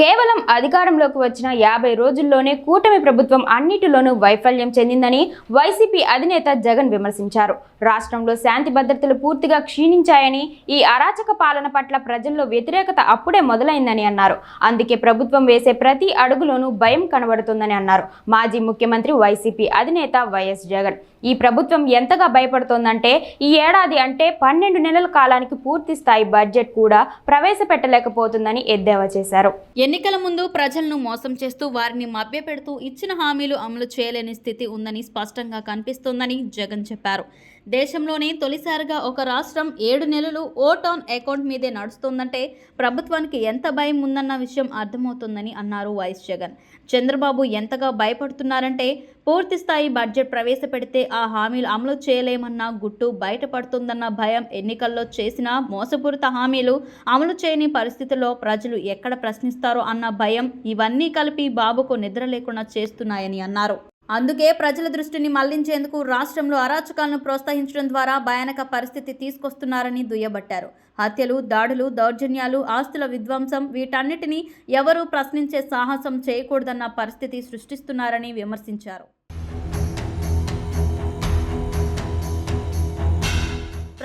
కేవలం అధికారంలోకి వచ్చిన యాభై రోజుల్లోనే కూటమి ప్రభుత్వం అన్నిటిలోనూ వైఫల్యం చెందిందని వైసీపీ అధినేత జగన్ విమర్శించారు. రాష్ట్రంలో శాంతి భద్రతలు పూర్తిగా క్షీణించాయని ఈ అరాచక పాలన పట్ల ప్రజల్లో వ్యతిరేకత అప్పుడే మొదలైందని అన్నారు. అందుకే ప్రభుత్వం వేసే ప్రతి అడుగులోనూ భయం కనబడుతుందని అన్నారు. మాజీ ముఖ్యమంత్రి వైసీపీ అధినేత వైఎస్ జగన్. ఈ ప్రభుత్వం ఎంతగా భయపడుతోందంటే ఈ ఏడాది అంటే పన్నెండు నెలల కాలానికి పూర్తి స్థాయి బడ్జెట్ కూడా ప్రవేశపెట్టలేకపోతుందని ఎద్దేవా చేశారు. ఎన్నికల ముందు ప్రజలను మోసం చేస్తూ వారిని మభ్యపెడుతూ ఇచ్చిన హామీలు అమలు చేయలేని స్థితి ఉందని స్పష్టంగా కనిపిస్తోందని జగన్ చెప్పారు. దేశంలోనే తొలిసారిగా ఒక రాష్ట్రం ఏడు నెలలు ఓట్ ఆన్ అకౌంట్ మీదే నడుస్తోందంటే ప్రభుత్వానికి ఎంత భయం ఉందన్న విషయం అర్థమవుతుందని అన్నారు వైఎస్ జగన్. చంద్రబాబు ఎంతగా భయపడుతున్నారంటే పూర్తి స్థాయి బడ్జెట్ ప్రవేశపెడితే ఆ హామీలు అమలు చేయలేమన్న గుట్టు బయటపడుతుందన్న భయం ఎన్నికల్లో చేసిన మోసపూరిత హామీలు అమలు చేయని పరిస్థితుల్లో ప్రజలు ఎక్కడ ప్రశ్నిస్తారో అన్న భయం ఇవన్నీ కలిపి బాబుకు నిద్ర లేకుండా చేస్తున్నాయని అన్నారు. అందుకే ప్రజల దృష్టిని మళ్ళించేందుకు రాష్ట్రంలో అరాచకాలను ప్రోత్సహించడం ద్వారా భయానక పరిస్థితి తీసుకొస్తున్నారని దుయ్యబట్టారు. హత్యలు దాడులు దౌర్జన్యాలు ఆస్తుల విధ్వంసం వీటన్నిటినీ ఎవరూ ప్రశ్నించే సాహసం చేయకూడదన్న పరిస్థితి సృష్టిస్తున్నారని విమర్శించారు.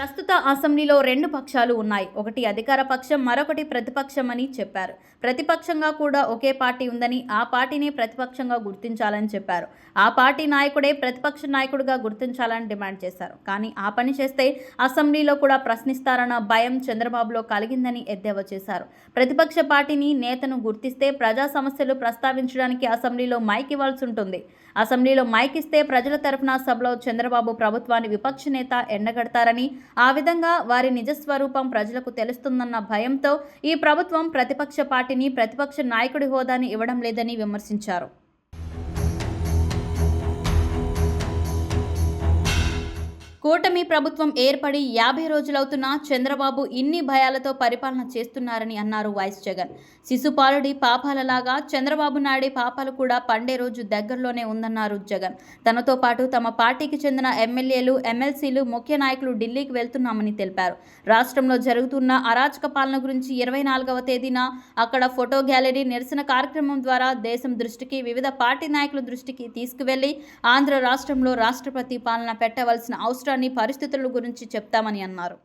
ప్రస్తుత అసెంబ్లీలో రెండు పక్షాలు ఉన్నాయి. ఒకటి అధికార పక్షం మరొకటి ప్రతిపక్షం అని చెప్పారు. ప్రతిపక్షంగా కూడా ఒకే పార్టీ ఉందని ఆ పార్టీని ప్రతిపక్షంగా గుర్తించాలని చెప్పారు. ఆ పార్టీ నాయకుడే ప్రతిపక్ష నాయకుడిగా గుర్తించాలని డిమాండ్ చేశారు. కానీ ఆ పని చేస్తే అసెంబ్లీలో కూడా ప్రశ్నిస్తారన్న భయం చంద్రబాబులో కలిగిందని ఎద్దేవా చేశారు. ప్రతిపక్ష పార్టీని నేతను గుర్తిస్తే ప్రజా సమస్యలు ప్రస్తావించడానికి అసెంబ్లీలో మైక్ ఇవ్వాల్సి ఉంటుంది. అసెంబ్లీలో మైక్ ఇస్తే ప్రజల తరఫున సభలో చంద్రబాబు ప్రభుత్వాన్ని విపక్ష నేత ఎండగడతారని ఆ విధంగా వారి నిజస్వరూపం ప్రజలకు తెలుస్తుందన్న భయంతో ఈ ప్రభుత్వం ప్రతిపక్ష పార్టీని ప్రతిపక్ష నాయకుడి హోదాని ఇవ్వడం లేదని విమర్శించారు. కూటమి ప్రభుత్వం ఏర్పడి యాభై రోజులవుతున్నా చంద్రబాబు ఇన్ని భయాలతో పరిపాలన చేస్తున్నారని అన్నారు వైస్ జగన్. శిశుపాలుడి పాపాలలాగా చంద్రబాబు నాయుడి పాపాలు కూడా పండే రోజు దగ్గరలోనే ఉందన్నారు జగన్. తనతో పాటు తమ పార్టీకి చెందిన ఎమ్మెల్యేలు ఎమ్మెల్సీలు ముఖ్య నాయకులు ఢిల్లీకి వెళ్తున్నామని తెలిపారు. రాష్ట్రంలో జరుగుతున్న అరాచక పాలన గురించి ఇరవై నాలుగవ తేదీన అక్కడ ఫోటో గ్యాలరీ నిరసన కార్యక్రమం ద్వారా దేశం దృష్టికి వివిధ పార్టీ నాయకుల దృష్టికి తీసుకువెళ్ళి ఆంధ్ర రాష్ట్రంలో రాష్ట్రపతి పాలన పెట్టవలసిన అవసరం రాష్ట్రాన్ని పరిస్థితుల గురించి చెప్తామని అన్నారు.